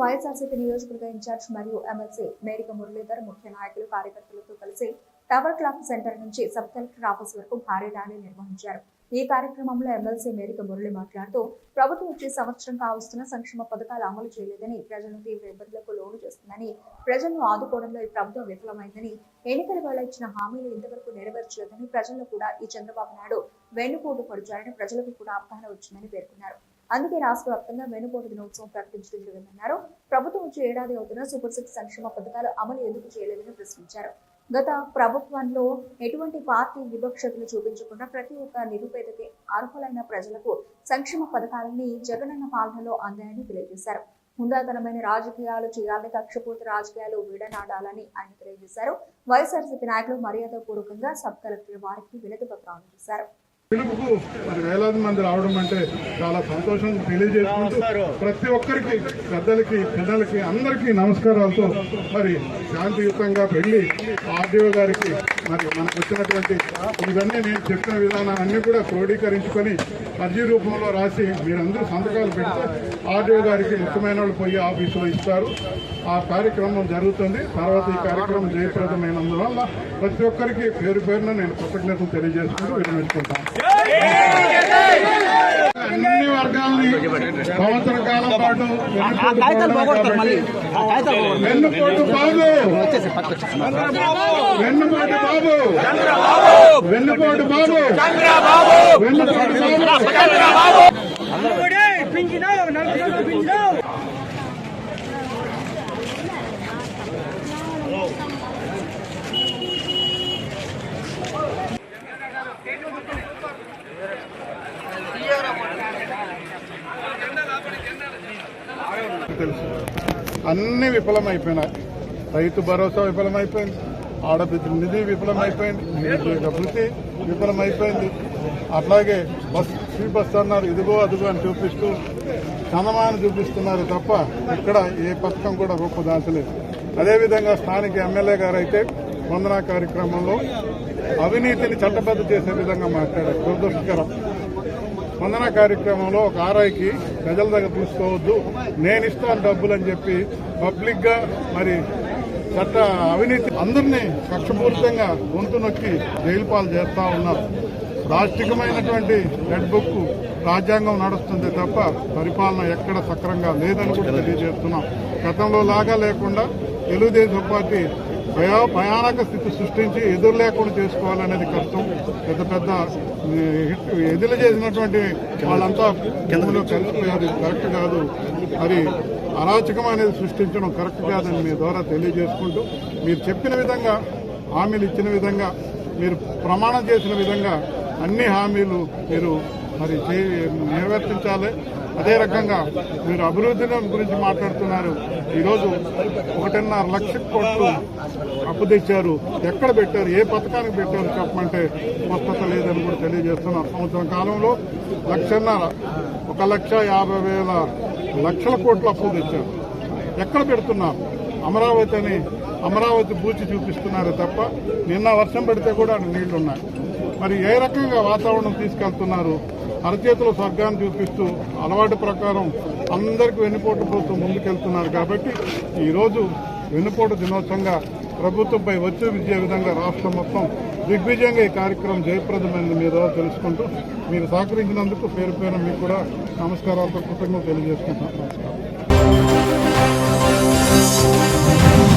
వైఎస్ఆర్సీపీ నియోజకవర్గ ఇన్ఛార్జ్ మరియు ఎమ్మెల్సీ మేరిక మురళీధర్ ముఖ్య నాయకులు కార్యకర్తలతో కలిసి టవర్ క్లాక్ సెంటర్ నుంచి సబ్ కలెక్టర్ ఆఫీస్ వరకు భారీ ర్యాలీ నిర్వహించారు. ఈ కార్యక్రమంలో ఎమ్మెల్సీ మేరిక మురళి మాట్లాడుతూ ప్రభుత్వం వచ్చే సంవత్సరం కావస్తున్న సంక్షేమ పథకాలు అమలు చేయలేదని ప్రజలను తీవ్ర ఇబ్బందులకు లోను చేస్తుందని ప్రజలను ఆదుకోవడంలో ఈ ప్రభుత్వం విఫలమైందని ఎన్నికల వేళ ఇచ్చిన హామీలు ఇంతవరకు నెరవేర్చలేదని ప్రజలను కూడా ఈ చంద్రబాబు నాయుడు వెన్నుపోటు పడుచారని ప్రజలకు కూడా అవగాహన వచ్చిందని పేర్కొన్నారు. అందుకే రాష్ట్ర వ్యాప్తంగా వెనుపోటు దినోత్సవం ప్రకటించడం జరిగిందన్నారు. ప్రభుత్వం వచ్చే ఏడాది అవుతున్న సూపర్ సిక్స్ సంక్షేమ పథకాలు అమలు ఎందుకు చేయలేదని ప్రశ్నించారు. గత ప్రభుత్వంలో ఎటువంటి పార్టీ వివక్షతలు చూపించకుండా ప్రతి ఒక్క నిరుపేదకి అర్హులైన ప్రజలకు సంక్షేమ పథకాలని జగనన్న పాలనలో అందాయని తెలియజేశారు. హుందాతనమైన రాజకీయాలు చేయాలని కక్షపూర్తి రాజకీయాలు విడనాడాలని ఆయన తెలియజేశారు. వైఎస్ఆర్సీపీ నాయకులు మర్యాదపూర్వకంగా సబ్ కలెక్టర్ వారికి వినతి పత్రం అందజేశారు పిలుపుకు మరి వేలాది మంది రావడం అంటే చాలా సంతోషం తెలియజేసుకుంటూ ప్రతి ఒక్కరికి పెద్దలకి పిల్లలకి అందరికీ నమస్కారాలతో మరి శాంతియుతంగా వెళ్ళి ఆర్డీఓ గారికి మరి మనకు వచ్చినటువంటి ఇవన్నీ నేను చెప్పిన విధానాలన్నీ కూడా క్రోడీకరించుకొని అర్జీ రూపంలో రాసి మీరందరూ సంతకాలు పెడితే ఆర్డీఓ గారికి ముఖ్యమైన వాళ్ళు పోయి ఆఫీసులో ఇస్తారు. ఆ కార్యక్రమం జరుగుతుంది. తర్వాత ఈ కార్యక్రమం జయప్రదమైనందువల్ల ప్రతి ఒక్కరికి పేరు పేరున నేను కృతజ్ఞతలు తెలియజేసుకుంటూ విరమించుకుంటాను. అన్ని వర్గాలని సంవత్సర కాలం పాటు వెన్నుపోటు బాబు వెన్నుపోటు బాబు వెన్నుపోటు బాబు వెన్నుపోటు బాబు తెలుసు. అన్ని విఫలమైపోయినాయి. రైతు భరోసా విఫలమైపోయింది. ఆడబిడ్డ నిధి విఫలమైపోయింది. నిరుద్యోగ వృత్తి విఫలమైపోయింది. అట్లాగే బస్ ఫ్రీ బస్ అన్నారు. ఇదిగో అదిగో అని చూపిస్తూ చందమాన చూపిస్తున్నారు తప్ప ఇక్కడ ఏ పథకం కూడా రూపుదాల్చలేదు. అదేవిధంగా స్థానిక ఎమ్మెల్యే గారు అయితే వందనా కార్యక్రమంలో అవినీతిని చట్టబద్ధ చేసే విధంగా మాట్లాడారు. దురదృష్టకరం. స్పందన కార్యక్రమంలో ఒక ఆర్ఐకి ప్రజల దగ్గర తీసుకోవద్దు నేను ఇస్తాను డబ్బులు అని చెప్పి పబ్లిక్గా మరి చట్ట అవినీతి అందరినీ కక్షపూరితంగా గొంతు నొక్కి జైలు పాలు చేస్తా ఉన్నారు. రాష్ట్రికమైనటువంటి రెడ్ బుక్ రాజ్యాంగం నడుస్తుంది తప్ప పరిపాలన ఎక్కడ సక్రంగా లేదని కూడా తెలియజేస్తున్నాం. గతంలో లాగా లేకుండా తెలుగుదేశం పార్టీ భయా భయానక స్థితి సృష్టించి ఎదురు లేకుండా చేసుకోవాలనేది కష్టం. పెద్ద పెద్ద ఎదురు చేసినటువంటి వాళ్ళంతా కిందలో కలిసిపోయారు. కరెక్ట్ కాదు. మరి అరాచకం అనేది సృష్టించడం కరెక్ట్ కాదని మీ ద్వారా తెలియజేసుకుంటూ మీరు చెప్పిన విధంగా హామీలు ఇచ్చిన విధంగా మీరు ప్రమాణం చేసిన విధంగా అన్ని హామీలు మీరు మరి చే- అదే రకంగా మీరు అభివృద్ధి గురించి మాట్లాడుతున్నారు. ఈరోజు ఒకటిన్నర లక్ష కోట్లు అప్పు తెచ్చారు. ఎక్కడ పెట్టారు? ఏ పథకానికి పెట్టారు చెప్పమంటే స్పష్టత లేదని కూడా తెలియజేస్తున్నారు. సంవత్సరం కాలంలో లక్షన్నర ఒక లక్ష యాభై వేల లక్షల కోట్ల అప్పు తెచ్చారు. ఎక్కడ పెడుతున్నారు? అమరావతి అని అమరావతి పూచి చూపిస్తున్నారు తప్ప నిన్న వర్షం పెడితే కూడా నీళ్ళున్నాయి. మరి ఏ రకంగా వాతావరణం తీసుకెళ్తున్నారు? అరచేతుల స్వర్గాన్ని చూపిస్తూ అలవాటు ప్రకారం అందరికీ వెన్నుపోటు ప్రభుత్వం ముందుకెళ్తున్నారు కాబట్టి ఈరోజు వెన్నుపోటు దినోత్సవంగా ప్రభుత్వంపై వచ్చి విద్యే విధంగా రాష్ట్రం మొత్తం దిగ్విజయంగా ఈ కార్యక్రమం జయప్రదమైంది మీద తెలుసుకుంటూ మీరు సహకరించినందుకు పేరు పేరు మీకు కూడా నమస్కారాలతో కృతజ్ఞత తెలియజేసుకుంటున్నాను. నమస్కారం